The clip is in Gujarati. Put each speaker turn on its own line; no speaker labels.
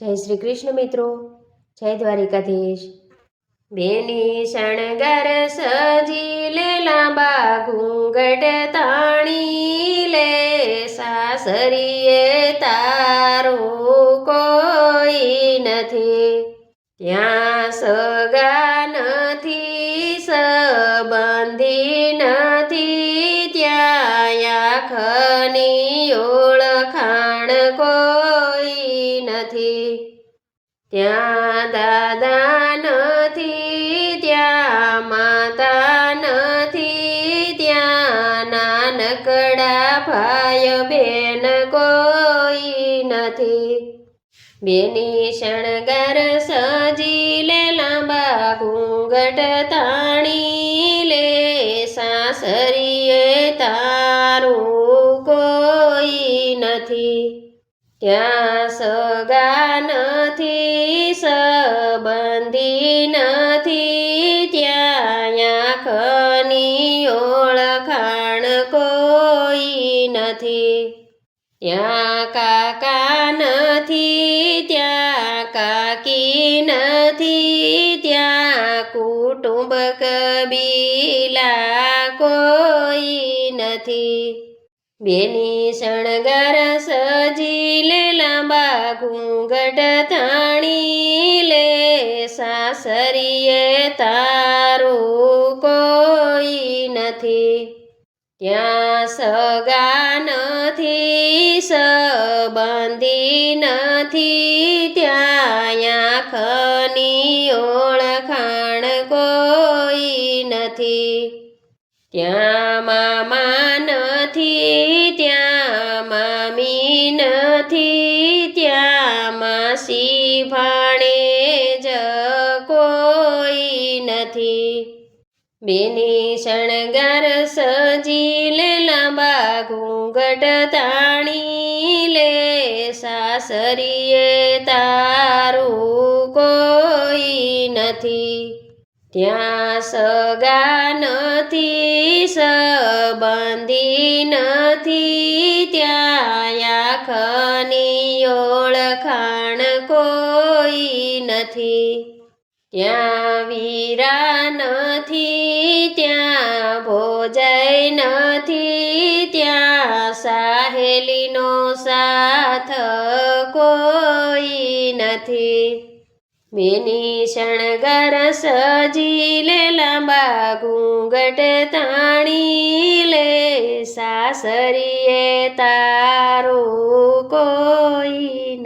જય શ્રી કૃષ્ણ મિત્રો. જય દ્વારિકાધીશ. બેની શણગાર સજી લે, લાંબા ઘૂંઘટ તાણી લે, સાસરીએ તારો કોઈ નથી. ત્યાં સગા નથી, સંબંધી નથી. ત્યાં આખની ઓળખાણ કોઈ નથી. ત્યાં દાદા નથી, ત્યાં માતા નથી, ત્યાં નાનકડા ભાઈ બેન કોઈ નથી. બેની શણગાર સજી લે, લાંબા ઘૂંઘટ તાણી લે, સાસરીએ તારું કોઈ નથી. ત્યાં સગા નથી, સંબંધી નથી. ત્યાં આંખની ઓળખાણ કોઈ નથી. ત્યાં કાકા નથી, ત્યાં કાકી નથી. ત્યાં કુટુંબ કબીલા કોઈ નથી. બેની શણગાર સજી લે લાંબા ઘૂંઘટ થાણી લે, સાસરીએ તારું કોઈ નથી. ત્યાં સગા નથી સબંધી નથી. ત્યાં આંખની ઓળખાણ કોઈ નથી. ત્યાં મામા નથી માસી ભાણે જ કોઈ નથી. બેની શણગાર સજી લે લાંબા ઘૂંઘટ તાણી લે, સાસરીએ તારું કોઈ નથી. ત્યાં સગા નથી, સબંધી નથી, ત્યાં આંખની ઓળખાણ કોઈ નથી. ત્યાં વીરા નથી, ત્યાં ભોજય નથી, ત્યાં સાહેલીનો સાથ કોઈ નથી. બેની શણગર સજી લે લાંબા ઘૂંઘટ તાણી લે સાસરીએ તારો કોઈ